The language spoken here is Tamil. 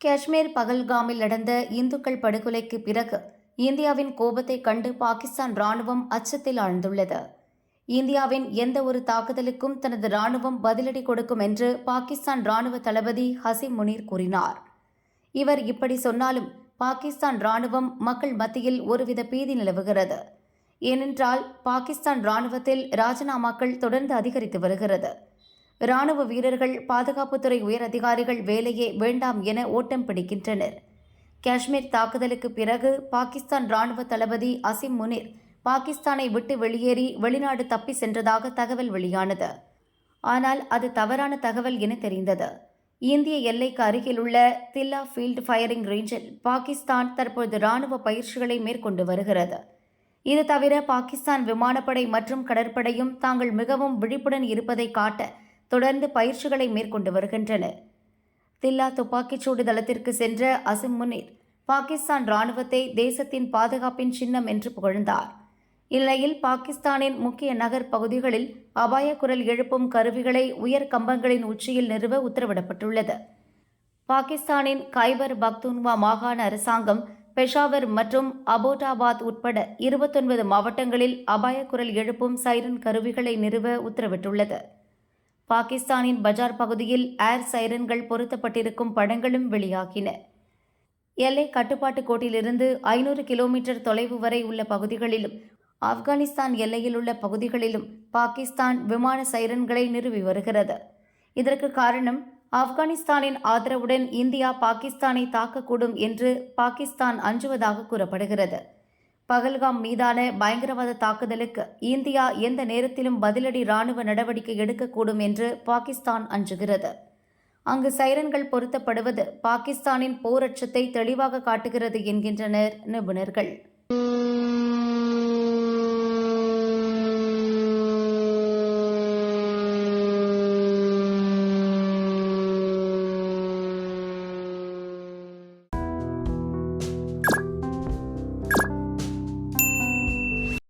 காஷ்மீர் பகல்காமில் நடந்த இந்துக்கள் படுகொலைக்கு பிறகு இந்தியாவின் கோபத்தை கண்டு பாகிஸ்தான் ராணுவம் அச்சத்தில் ஆழ்ந்துள்ளது. இந்தியாவின் எந்த ஒரு தாக்குதலுக்கும் தனது ராணுவம் பதிலடி கொடுக்கும் என்று பாகிஸ்தான் ராணுவ தளபதி ஹசிம் முனீர் கூறினார். இவர் இப்படி சொன்னாலும் பாகிஸ்தான் ராணுவம் மக்கள் மத்தியில் ஒருவித பீதி நிலவுகிறது. ஏனென்றால் பாகிஸ்தான் ராணுவத்தில் ராஜினாமாக்கள் தொடர்ந்து அதிகரித்து வருகிறது. ராணுவ வீரர்கள் பாதுகாப்புத்துறை உயர் அதிகாரிகள் வேலையே வேண்டாம் என ஓட்டம் பிடிக்கின்றனர். காஷ்மீர் தாக்குதலுக்கு பிறகு பாகிஸ்தான் ராணுவ தளபதி அசிம் முனிர் பாகிஸ்தானை விட்டு வெளியேறி வெளிநாடு தப்பி சென்றதாக தகவல் வெளியானது. ஆனால் அது தவறான தகவல் என தெரிந்தது. இந்திய எல்லைக்கு அருகிலுள்ள தில்லா ஃபீல்டு ஃபயரிங் ரேஞ்சில் பாகிஸ்தான் தற்போது ராணுவ பயிற்சிகளை மேற்கொண்டு வருகிறது. இது தவிர பாகிஸ்தான் விமானப்படை மற்றும் கடற்படையும் தாங்கள் மிகவும் விழிப்புடன் இருப்பதை காட்ட தொடர்ந்து பயிற்சிகளை மேற்கொண்டு வருகின்றனர். தில்லா துப்பாக்கிச்சூடு தளத்திற்கு சென்ற அசிம் முனீர் பாகிஸ்தான் ராணுவத்தை தேசத்தின் பாதுகாப்பின் சின்னம் என்று புகழ்ந்தார். இந்நிலையில் பாகிஸ்தானின் முக்கிய நகர் பகுதிகளில் அபாய குரல் எழுப்பும் கருவிகளை உயர் கம்பங்களின் உச்சியில் நிறுவ உத்தரவிடப்பட்டுள்ளது. பாகிஸ்தானின் கைபர் பக்துன்வா மாகாண அரசாங்கம் பெஷாவர் மற்றும் அபோட்டாபாத் உட்பட இருபத்தொன்பது மாவட்டங்களில் அபாய குரல் எழுப்பும் சைரன் கருவிகளை நிறுவ உத்தரவிட்டுள்ளது. பாகிஸ்தானின் பஜார் பகுதியில் ஏர் சைரன்கள் பொருத்தப்பட்டிருக்கும் படங்களும் வெளியாகின. எல்லை கட்டுப்பாட்டு கோட்டிலிருந்து ஐநூறு கிலோமீட்டர் தொலைவு வரை உள்ள பகுதிகளிலும் ஆப்கானிஸ்தான் எல்லையில் உள்ள பகுதிகளிலும் பாகிஸ்தான் விமான சைரன்களை நிறுவி வருகிறது. இதற்கு காரணம் ஆப்கானிஸ்தானின் ஆதரவுடன் இந்தியா பாகிஸ்தானை தாக்கக்கூடும் என்று பாகிஸ்தான் அஞ்சுவதாக கூறப்படுகிறது. பகல்காம் மீதான பயங்கரவாத தாக்குதலுக்கு இந்தியா எந்த நேரத்திலும் பதிலடி ராணுவ நடவடிக்கை எடுக்கக்கூடும் என்று பாகிஸ்தான் அஞ்சுகிறது. அங்கு சைரன்கள் பொருத்தப்படுவது பாகிஸ்தானின் போரட்சத்தை தெளிவாக காட்டுகிறது என்கின்றனர் நிபுணர்கள்.